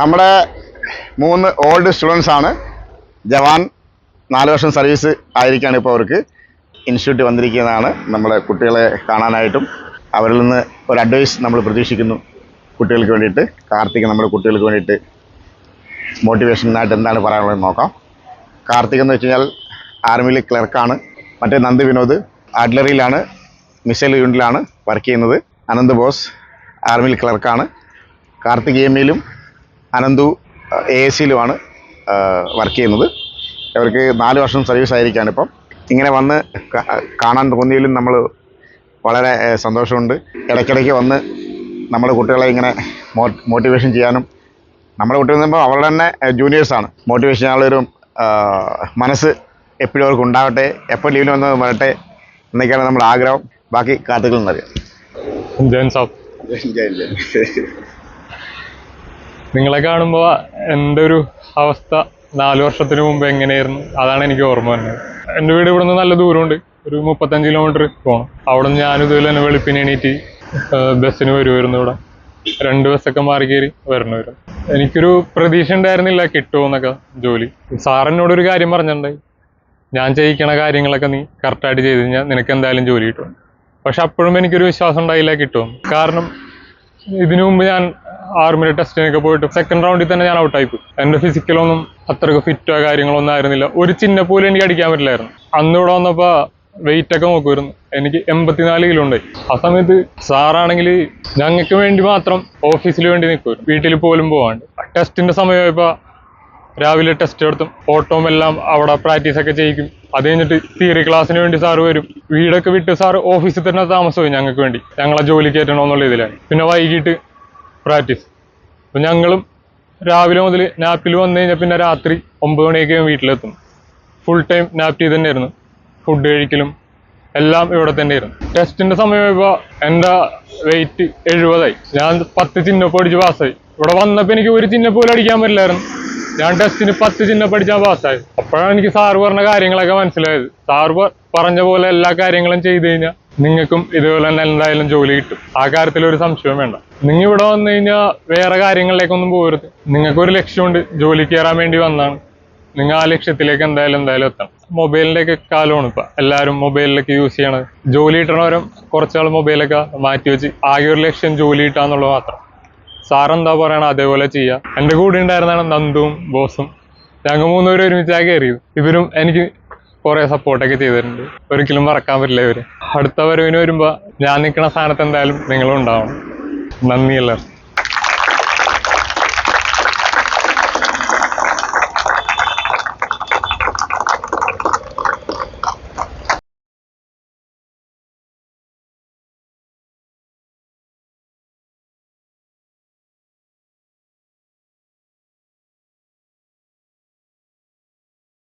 നമ്മുടെ മൂന്ന് old students ആണ്. ജവാൻ നാല് വർഷം സർവീസ് ആയിരിക്കാണ് ഇപ്പോൾ അവർക്ക്. ഇൻസ്റ്റിറ്റ്യൂട്ട് വന്നിരിക്കുന്നതാണ്. നമ്മുടെ കുട്ടികളെ കാണാനായിട്ടും അവരിൽ നിന്ന് ഒരു അഡ്വൈസ് നമ്മൾ പ്രതീക്ഷിക്കുന്നു കുട്ടികൾക്ക് വേണ്ടിയിട്ട്. കാർത്തിക് നമ്മുടെ കുട്ടികൾക്ക് വേണ്ടിയിട്ട് മോട്ടിവേഷനായിട്ട് എന്താണ് പറയാനുള്ളത് നോക്കാം. കാർത്തിക് എന്ന് വെച്ച് കഴിഞ്ഞാൽ ആർമിയിൽ ക്ലർക്കാണ് മറ്റേ നന്ദി വിനോദ് ആഡ്ലറിയിലാണ് മിസൈൽ യൂണിറ്റിലാണ് വർക്ക് ചെയ്യുന്നത്. അനന്ത് ബോസ് ആർമിയിൽ ക്ലർക്കാണ് കാർത്തിക് എമ്മിയിലും അനന്തു എ എസ് സിയിലുമാണ് വർക്ക് ചെയ്യുന്നത്. അവർക്ക് നാല് വർഷം സർവീസ് ആയിരിക്കാണ് ഇപ്പം. ഇങ്ങനെ വന്ന് കാണാൻ തോന്നിയതിലും നമ്മൾ വളരെ സന്തോഷമുണ്ട്. ഇടയ്ക്കിടയ്ക്ക് വന്ന് നമ്മുടെ കുട്ടികളെ ഇങ്ങനെ മോ മോട്ടിവേഷൻ ചെയ്യാനും നമ്മുടെ കുട്ടികൾ പറയുമ്പോൾ അവരുടെ തന്നെ ജൂനിയേഴ്സാണ് മോട്ടിവേഷൻ ചെയ്യാനുള്ളൊരു മനസ്സ് എപ്പോഴും അവർക്ക് ഉണ്ടാവട്ടെ എപ്പോൾ ലീവിന് വന്ന് വരട്ടെ എന്നൊക്കെയാണ് നമ്മുടെ ആഗ്രഹം. ബാക്കി കാത്തുകൾ എന്നറിയാം. ജയൻ സാബ്. നിങ്ങളെ കാണുമ്പോൾ എന്റെ ഒരു അവസ്ഥ? നാല് വർഷത്തിന് മുമ്പ് എങ്ങനെയായിരുന്നു? അതാണ് എനിക്ക് ഓർമ്മ വരുന്നത്. എന്റെ വീട് ഇവിടെ നിന്ന് നല്ല ദൂരമുണ്ട്. ഒരു മുപ്പത്തഞ്ച് കിലോമീറ്റർ പോകണം അവിടെ നിന്ന് ഞാനും ഇതുപോലെ തന്നെ വെളുപ്പിന് എണീറ്റ് ബസ്സിന് വരുമായിരുന്നു ഇവിടെ. രണ്ട് ബസ്സൊക്കെ മാറി കയറി വരണവരും എനിക്കൊരു പ്രതീക്ഷ ഉണ്ടായിരുന്നില്ല കിട്ടുമെന്നൊക്കെ ജോലി. ഒരു കാര്യം പറഞ്ഞിട്ടുണ്ടായി ഞാൻ ചെയ്യിക്കണ കാര്യങ്ങളൊക്കെ നീ കറക്റ്റായിട്ട് ചെയ്ത് കഴിഞ്ഞാൽ നിനക്ക് എന്തായാലും ജോലി കിട്ടും. പക്ഷെ അപ്പോഴും എനിക്കൊരു വിശ്വാസം ഉണ്ടായില്ല കിട്ടും കാരണം ഇതിനു മുമ്പ് ഞാൻ ആർമിയുടെ ടെസ്റ്റിനൊക്കെ പോയിട്ട് സെക്കൻഡ് റൗണ്ടിൽ തന്നെ ഞാൻ ഔട്ടായി പോയി എന്റെ ഫിസിക്കലൊന്നും അത്രയ്ക്ക് ഫിറ്റോ കാര്യങ്ങളൊന്നും ആയിരുന്നില്ല. ഒരു ചിഹ്ന പോലും എനിക്ക് അടിക്കാൻ പറ്റില്ലായിരുന്നു. അന്ന് ഇവിടെ വന്നപ്പോൾ വെയിറ്റ് ഒക്കെ നോക്കുമായിരുന്നു എനിക്ക് എൺപത്തിനാല് കിലോ ഉണ്ടായി. ആ സമയത്ത് സാറാണെങ്കിൽ ഞങ്ങൾക്ക് വേണ്ടി മാത്രം ഓഫീസിൽ വേണ്ടി നിൽക്കുമായിരുന്നു വീട്ടിൽ പോലും പോവാണ്ട്. ടെസ്റ്റിന്റെ സമയമായപ്പോൾ രാവിലെ ടെസ്റ്റ് എടുത്തും ഓട്ടവും എല്ലാം അവിടെ പ്രാക്ടീസ് ഒക്കെ ചെയ്യിക്കും. അത് കഴിഞ്ഞിട്ട് തിയറി ക്ലാസ്സിന് വേണ്ടി സാറ് വരും. വീടൊക്കെ വിട്ട് സാറ് ഓഫീസിൽ തന്നെ താമസമായി ഞങ്ങൾക്ക് വേണ്ടി. ഞങ്ങളെ ജോലി കയറ്റണമെന്നുള്ള ഇതിലാണ്. പിന്നെ വൈകിട്ട് പ്രാക്ടീസ് അപ്പം ഞങ്ങളും രാവിലെ മുതൽ നാപ്പിൽ വന്നു കഴിഞ്ഞാൽ പിന്നെ രാത്രി ഒമ്പത് മണിയൊക്കെ വീട്ടിലെത്തും. ഫുൾ ടൈം നാപ്റ്റി തന്നെയായിരുന്നു. ഫുഡ് കഴിക്കലും എല്ലാം ഇവിടെ തന്നെയായിരുന്നു. ടെസ്റ്റിന്റെ സമയമായപ്പോൾ എന്റെ വെയിറ്റ് എഴുപതായി. ഞാൻ പത്ത് ചിഹ്നപ്പ് അടിച്ച് പാസ്സായി ഇവിടെ വന്നപ്പോൾ എനിക്ക് ഒരു ചിഹ്നം പോലും അടിക്കാൻ പറ്റില്ലായിരുന്നു. ഞാൻ ടെസ്റ്റിന് പത്ത് ചിഹ്നപ്പ് അടിച്ചാൽ പാസ്സായി അപ്പോഴാണ് എനിക്ക് സാറ് പറഞ്ഞ കാര്യങ്ങളൊക്കെ മനസ്സിലായത്. സാറ് പറഞ്ഞ പോലെ എല്ലാ കാര്യങ്ങളും ചെയ്തു കഴിഞ്ഞാൽ നിങ്ങൾക്കും ഇതുപോലെ തന്നെ എന്തായാലും ജോലി കിട്ടും. ആ കാര്യത്തിൽ ഒരു സംശയവും വേണ്ട. നിങ്ങൾ ഇവിടെ വന്നു കഴിഞ്ഞാൽ വേറെ കാര്യങ്ങളിലേക്കൊന്നും പോകരുത്. നിങ്ങൾക്കൊരു ലക്ഷ്യമുണ്ട്. ജോലി കയറാൻ വേണ്ടി വന്നാണ്. നിങ്ങൾ ആ ലക്ഷ്യത്തിലേക്ക് എന്തായാലും എന്തായാലും എത്തണം. മൊബൈലിന്റെയൊക്കെ കാലമാണ് ഇപ്പം. എല്ലാവരും മൊബൈലിലൊക്കെ യൂസ് ചെയ്യണത്. ജോലി കിട്ടണവരും കുറച്ചാൾ മൊബൈലൊക്കെ മാറ്റി വെച്ച് ആകെ ഒരു ലക്ഷ്യം ജോലി കിട്ടാന്നുള്ളത് മാത്രം. സാറെന്താ പറയണ അതേപോലെ ചെയ്യുക എന്റെ കൂടെ ഉണ്ടായിരുന്നാണ് നന്ദുവും ബോസും. ഞങ്ങൾ മൂന്നുപേരും ഒരുമിച്ചാണ് കയറിയത്. ഇവരും എനിക്ക് കുറേ സപ്പോർട്ടൊക്കെ ചെയ്തിട്ടുണ്ട്. ഒരിക്കലും മറക്കാൻ പറ്റില്ല ഇവർ. അടുത്ത വരവിന് വരുമ്പോൾ ഞാൻ നിൽക്കുന്ന സ്ഥാനത്ത് എന്തായാലും നിങ്ങളും ഉണ്ടാവണം. നന്ദി എല്ലാവർക്കും